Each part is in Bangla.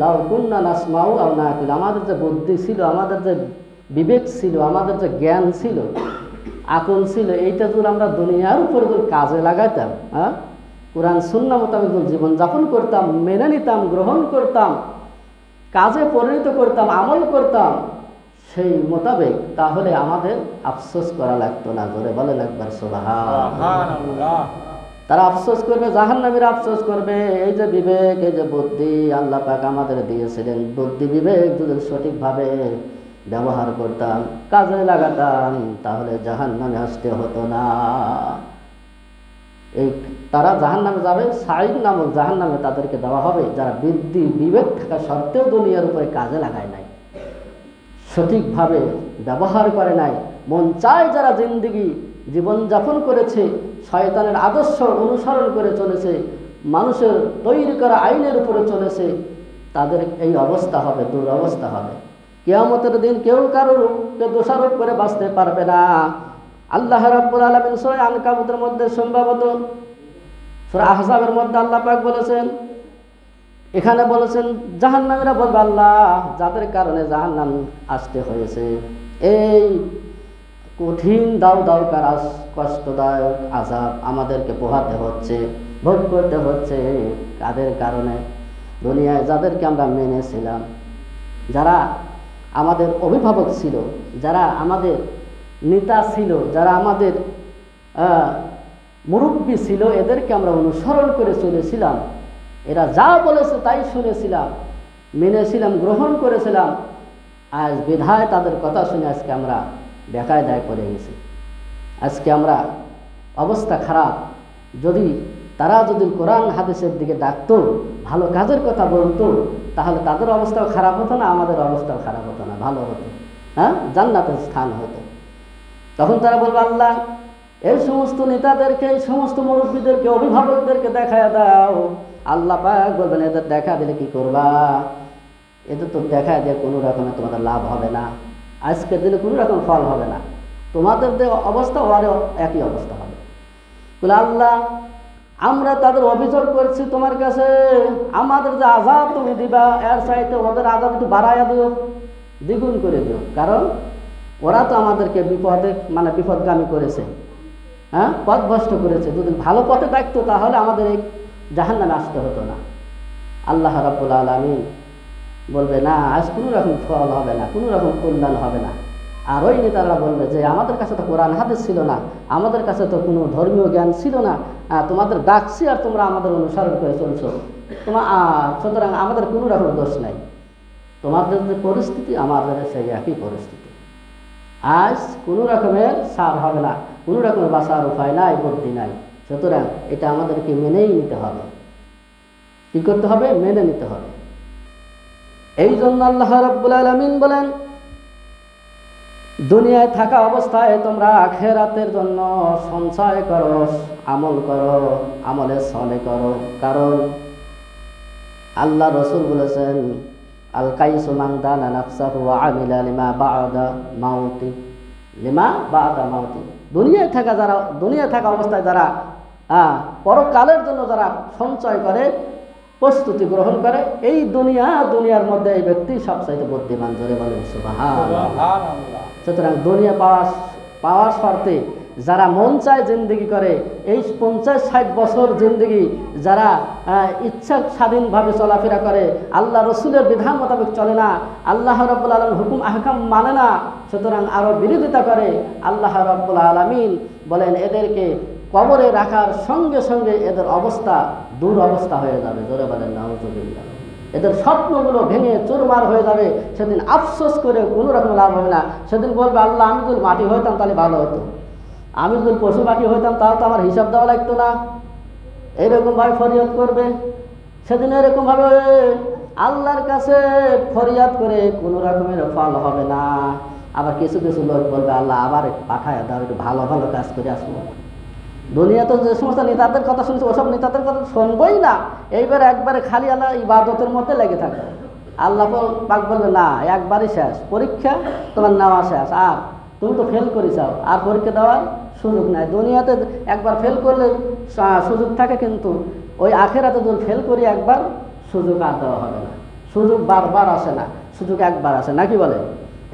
লাউ কুন্না আও না আমাদের যে বুদ্ধি ছিল, আমাদের যে বিবেক ছিল, আমাদের যে জ্ঞান ছিল, আকল ছিল, এইটা যদি আমরা দুনিয়ার উপরে যদি কাজে লাগাইতাম হ্যাঁ? কোরআন শূন্য মোতাবেক যদি জীবনযাপন করতাম, মেনে নিতাম, গ্রহণ করতাম, কাজে পরিণত করতাম, আমল করতাম, সেই মোতাবেক তাহলে আমাদের আফসোস করা লাগতো না। জোরে বলে লাগবার সোভা তারা আফসোস করবে, জাহান্নামীরা আফসোস করবে। এই যে বিবেক, এই যে বুদ্ধি, আল্লাহ পাক আমাদের দিয়েছিলেন। বুদ্ধি, বিবেক যদি সঠিকভাবে ব্যবহার করতাম, কাজে লাগাতাম, তাহলে জাহান্নামে আসতে হতো না। এই তারা জাহান নামে যাবে, সাইদ নামক জাহান নামে তাদেরকে দেওয়া হবে। যারা বৃদ্ধি, বিবেক থাকা সত্ত্বেও দুনিয়ার উপরে কাজে লাগায় নাই, সঠিকভাবে ব্যবহার করে নাই, মন চায় যারা জিন্দিগি জীবনযাপন করেছে, শয়তানের আদর্শ অনুসরণ করে চলেছে, মানুষের তৈরি করা আইনের উপরে চলেছে, তাদের এই অবস্থা হবে, দুরবস্থা হবে। কেয়ামতের দিন কেউ কারোর দোষারোপ করে বাঁচতে পারবে না। আল্লাহ রাব্বুল আলামিন সূরা আনকাবুতের মধ্যে সম্ভবত, সূরা আহজাবের মধ্যে আল্লাহ পাক বলেছেন, এখানে বলেছেন, জাহান্নামীরা বলবে, আল্লাহ, যাদের কারণে জাহান্নাম আসতে হয়েছে। এই কঠিন দাও দাওকার আস কষ্টদায়ক আজাব আমাদেরকে পোহাতে হচ্ছে, ভোগ করতে হচ্ছে কাদের কারণে? দুনিয়ায় যাদেরকে আমরা মেনেছিলাম, যারা আমাদের অভিভাবক ছিল, যারা আমাদের নেতা ছিল, যারা আমাদের মুরব্বী ছিল, এদেরকে আমরা অনুসরণ করে চলেছিলাম। এরা যা বলেছে তাই শুনেছিলাম, মেনেছিলাম, গ্রহণ করেছিলাম। আজ বিধায় তাদের কথা শুনে আজকে আমরা বেকায় দায় পড়ে গেছে। আজকে আমরা অবস্থা খারাপ। যদি তারা যদি কোরআন হাদিসের দিকে ডাকতো, ভালো কাজের কথা বলতো, তাহলে তাদের অবস্থাও খারাপ হতো না, আমাদের অবস্থাও খারাপ হতো না, ভালো হতো। হ্যাঁ? জান্নাতের স্থান হতো। তখন তারা বলবে, আল্লাহ, এই সমস্ত নেতাদেরকে, এই সমস্ত মুরব্বীদেরকে, অভিভাবকদেরকে দেখায় দাও। আল্লাহ পাক বলবেন, এদের দেখা দিলে কি করবা? এদের তো দেখা দিয়ে কোনো রকমের তোমাদের লাভ হবে না। আজকে দিলে কোনো রকম ফল হবে না। তোমাদের যে অবস্থা ওয়ারও একই অবস্থা হবে। বলে আল্লাহ, আমরা তাদের অভিযোগ করছি তোমার কাছে, আমাদের যে আজাব তুমি দিবা, এর চাইতে ওদের আজাব একটু বাড়াইয়া দিও, দ্বিগুণ করে দিও। কারণ ওরা তো আমাদেরকে বিপদে মানে বিপদগামী করেছে। হ্যাঁ? পথভ্রষ্ট করেছে। যদি ভালো পথে থাকতো তাহলে আমাদের এই জাহান্নামে আসতে হতো না। আল্লাহ রাব্বুল আলামিন বলবে, না, আজ কোনো রকম ফল হবে না, কোনো রকম কল্যাণ হবে না। আর ওই নেতারা বলবে যে, আমাদের কাছে তো কোরআন হাদিস ছিল না, আমাদের কাছে তো কোনো ধর্মীয় জ্ঞান ছিল না তোমাদের ডাকছি আর তোমরা আমাদের অনুসরণ করে চলছো। তোমার সুতরাং আমাদের কোনো রকম দোষ নাই। তোমাদের যে পরিস্থিতি, আমাদের সেই একই পরিস্থিতি। আজ কোনো রকমের সার হবে না, কোনো রকমের বাঁচার উপায় নাই, বুদ্ধি নাই। সুতরাং এটা আমাদেরকে মেনেই নিতে হবে। কী করতে হবে? মেনে নিতে হবে। এই জন্য আল্লাহ রাব্বুল আলামিন বলেন, দুনিয়ায় থাকা অবস্থায় তোমরা আখেরাতের জন্য সঞ্চয় করো, আমল করো, আমলে সলে করো। কারণ আল্লাহ রসুল বলেছেন, আল কাইসু মান দানা নাফসাহু আমিলা লিমা বা'দা মাউতি। লিমা বা'দা মাউতি। দুনিয়ায় থাকা যারা দুনিয়ায় থাকা অবস্থায় যারা পরকালের জন্য যারা সঞ্চয় করে প্রস্তুতি গ্রহণ করে এই দুনিয়া দুনিয়ার মধ্যে এই ব্যক্তি সবচাইতে বুদ্ধিমান জোরে বলেন সুতরাং দুনিয়া পাওয়া পাওয়ার স্বার্থে যারা মন চায় জিন্দগি করে এই পঞ্চাশ ষাট বছর জিন্দগি যারা ইচ্ছা স্বাধীনভাবে চলাফেরা করে আল্লাহ রসুলের বিধান মোতাবেক চলে না আল্লাহ রব্বুল আলম হুকুম আহকাম মানে না সুতরাং আরও বিরোধিতা করে আল্লাহ রব্বুল আলমিন বলেন এদেরকে কবরে রাখার সঙ্গে সঙ্গে এদের অবস্থা দূর অবস্থা হয়ে যাবে। জোরে বলেন, নাউজুবিল্লাহ। এদের স্বপ্নগুলো ভেঙে চুরমার হয়ে যাবে। সেদিন আফসোস করে কোনো রকম লাভ হবে না। সেদিন বলবে, আল্লাহ, আমি যদি মাটি হইতাম তাহলে ভালো হতো। আমি যদি পশু পাখি হইতাম তাও তো আমার হিসাব দেওয়া লাগতো না। এইরকমভাবে ফরিয়াদ করবে। সেদিন এরকমভাবে আল্লাহর কাছে ফরিয়াদ করে কোনো রকমের ফল হবে না। আবার কিছু কিছু লোক বলবে, আল্লাহ, আবার পাঠায় দাও, একটু ভালো ভালো কাজ করে আসব। দুনিয়াতে যে সমস্ত নেতাদের কথা শুনছি, ওসব নেতাদের কথা শুনবই না। এইবার একবারে খালি আল্লাহ ইবাদতের মধ্যে লেগে থাকে। আল্লাহ পাক বলবে, না, একবারই শেষ। পরীক্ষা তোমার নেওয়া শেষ। আর তুমি তো ফেল করে যাও আর পরীক্ষা দেওয়ার সুযোগ নাই। দুনিয়াতে একবার ফেল করলে সুযোগ থাকে কিন্তু ওই আখেরাতে যদি ফেল করি একবার, সুযোগ আর দেওয়া হবে না। সুযোগ বারবার আসে না। সুযোগ একবার আসে নাকি বলে?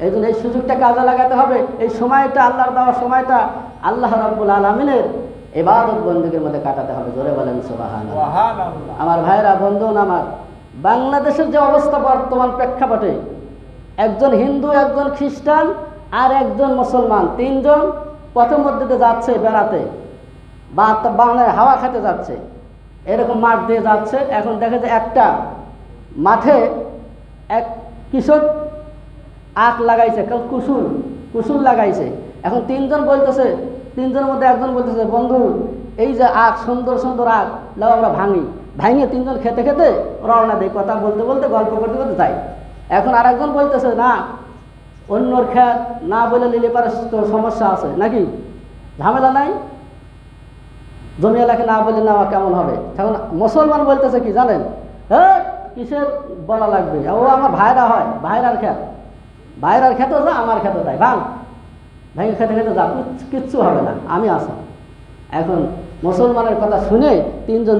এই জন্য এই সুযোগটা কাজে লাগাতে হবে। এই সময়টা আল্লাহর দেওয়া সময়টা আল্লাহ রাব্বুল আলমিনের এবাদত বন্দুকের মধ্যে কাটাতে হবে। জোরে বলেন সুবাহান আমার ভাইরা বন্ধুন আমার বাংলাদেশের যে অবস্থা বর্তমান প্রেক্ষাপটে একজন হিন্দু একজন খ্রিস্টান আর একজন মুসলমান তিনজন পথের মধ্যে যাচ্ছে বেড়াতে বা বাংলায় হাওয়া খেতে যাচ্ছে এরকম মাঠ দিয়ে যাচ্ছে। এখন দেখা যায় একটা মাঠে এক কৃষক আখ লাগাইছে কেউ কুসুল কুসুল লাগাইছে। এখন তিনজন বলতেছে তিনজনের মধ্যে একজন বলতেছে, বন্ধু, এই যে আখ সুন্দর সুন্দর আখ লাও আমরা ভাঙি। ভাঙিয়ে তিনজন খেতে খেতে রওনা দেয়, কথা বলতে বলতে, গল্প করতে করতে যাই এখন আর একজন বলতেছে, না, অন্যর খ্যাত না বলে নিলে পারে সমস্যা আছে, নাকি? ঝামেলা নাই? জমি এলাকা না বলে নেওয়া কেমন হবে? এখন মুসলমান বলতেছে কি জানেন? হ্যাঁ কিসের বলা লাগবে? ও আমার ভাইরা হয়, ভাইরার খ্যাত ভাইরার যা আমার খেতে তাই, ভাঙ। ভেঙে খেতে খেতে যা কিচ্ছু- হবে না আমি আসা এখন মুসলমানের কথা শুনে তিনজন